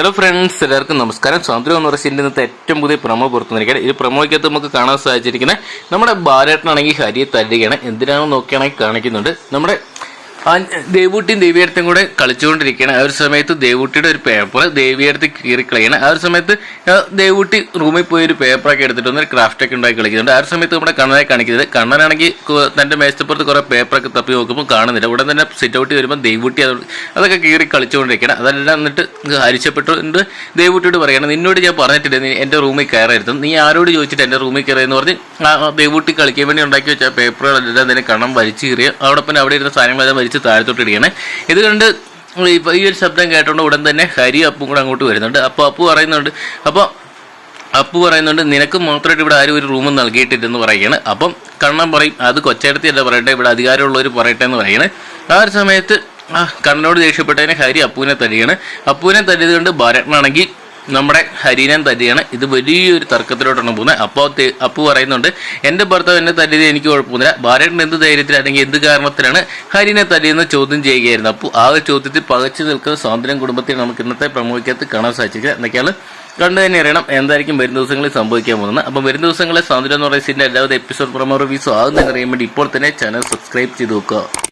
Hello friends എല്ലാവർക്കും നമസ്കാരം. സ്വാതന്ത്ര്യം എന്ന് പറയുന്ന ഇന്നത്തെ ഏറ്റവും പുതിയ പ്രമോ പുറത്തു നിൽക്കുകയാണ് ഈ പ്രമോയ്ക്കകത്ത് നമുക്ക് കാണാൻ സാധിച്ചിരിക്കുന്നത് നമ്മുടെ ബാലേട്ടനാണെങ്കിൽ ഹരിയെ തല്ലുകയാണ്. എന്തിനാണെന്ന് നോക്കുകയാണെങ്കിൽ കാണിക്കുന്നുണ്ട്. നമ്മുടെ ആ ദേവൂട്ടിയും ദേവിയടുത്തും കൂടെ കളിച്ചുകൊണ്ടിരിക്കുകയാണ്. ആ ഒരു സമയത്ത് ദേവൂട്ടിയുടെ ഒരു പേപ്പർ ദേവിയടത്ത് കീറി കളയാണ്. ആ ഒരു സമയത്ത് ദേവൂട്ടി റൂമിൽ പോയി ഒരു പേപ്പറൊക്കെ എടുത്തിട്ട് വന്ന് ക്രാഫ്റ്റ് ഒക്കെ ഉണ്ടാക്കി കളിക്കുന്നുണ്ട്. ആ ഒരു സമയത്ത് നമ്മുടെ കണ്ണനെ കാണിക്കുന്നത്. കണ്ണനാണെങ്കിൽ തന്റെ മേശപ്പുറത്ത് കുറെ പേപ്പറൊക്കെ തപ്പി നോക്കുമ്പോൾ കാണുന്നില്ല. ഉടൻ തന്നെ സിറ്റ് ഔട്ട് വരുമ്പോൾ ദേവൂട്ടി അത് അതൊക്കെ കീറി കളിച്ചുകൊണ്ടിരിക്കുകയാണ്. അതെല്ലാം എന്നിട്ട് ഹരിച്ചപ്പെട്ടുകൊണ്ട് ദേവൂട്ടിയോട് പറയണം നിന്നോട് ഞാൻ പറഞ്ഞിട്ടില്ല നീ എന്റെ റൂമിൽ കയറരുത്. നീ ആരോട് ചോദിച്ചിട്ട് എന്റെ റൂമിൽ കയറിയെന്ന് പറഞ്ഞ് ദേവൂട്ടി കളിക്കാൻ വേണ്ടി ഉണ്ടാക്കി വെച്ച പേപ്പറുകളെല്ലാം തന്നെ കണ്ണം വലിച്ചു കീറിയ അവിടെ പിന്നെ അവിടെ ഇരുന്ന സാധനങ്ങളെല്ലാം വലിച്ച് താഴത്തോട്ട് ഇടുകയാണ് ഇത് കണ്ട് ഈ ഒരു ശബ്ദം കേട്ടോണ്ട് ഉടൻ തന്നെ ഹരി അപ്പും കൂടെ അങ്ങോട്ട് വരുന്നുണ്ട്. അപ്പോൾ അപ്പു പറയുന്നുണ്ട് അപ്പോൾ അപ്പു പറയുന്നുണ്ട് നിനക്ക് മാത്രമായിട്ട് ഇവിടെ ആരും ഒരു റൂം നൽകിയിട്ടില്ലെന്ന് പറയുകയാണ്. അപ്പം കണ്ണൻ പറയും അത് കൊച്ചേടത്തി അല്ല പറയട്ടെ ഇവിടെ അധികാരമുള്ളവർ പറയട്ടെ എന്ന് പറയുന്നത് ആ ഒരു സമയത്ത് കണ്ണനോട് ദേഷ്യപ്പെട്ടതിന് ഹരി അപ്പുവിനെ തല്ലിയാണ് അപ്പുവിനെ തല്ലിയത് കൊണ്ട് ഭരതനാണെങ്കിൽ നമ്മുടെ ഹരീനൻ തല്ലിയാണ്. ഇത് വലിയൊരു തർക്കത്തിലോട്ടാണ് പോകുന്നത്. അപ്പോൾ അപ്പു പറയുന്നുണ്ട് എന്റെ ഭർത്താവ് എന്നെ തല്ലിയത് എനിക്ക് കുഴപ്പമൊന്നുമില്ല. ഭാര്യയുടെ എന്ത് ധൈര്യത്തിൽ അല്ലെങ്കിൽ എന്ത് കാരണത്തിലാണ് ഹരീനെ തല്ലിയെന്ന് ചോദ്യം ചെയ്യുകയായിരുന്നു? അപ്പോൾ ആ ഒരു ചോദ്യത്തിൽ പകച്ചു നിൽക്കുന്ന സ്വാതന്ത്ര്യം കുടുംബത്തിൽ നമുക്ക് ഇന്നത്തെ പ്രമുഖത്ത് കാണാൻ സാധിച്ചില്ല എന്നൊക്കെയാണ് കണ്ടു തന്നെ അറിയണം എന്തായിരിക്കും വരും ദിവസങ്ങളിൽ സംഭവിക്കാൻ പോകുന്നത്. അപ്പം വരും ദിവസങ്ങളിൽ സ്വാതന്ത്ര്യം എന്ന് പറയുന്ന എല്ലാവിധ എപ്പിസോഡ് പ്രമോ റിവ്യൂസും ആകുന്നതിന് അറിയാൻ വേണ്ടി ഇപ്പോൾ തന്നെ ചാനൽ സബ്സ്ക്രൈബ് ചെയ്ത് നോക്കുക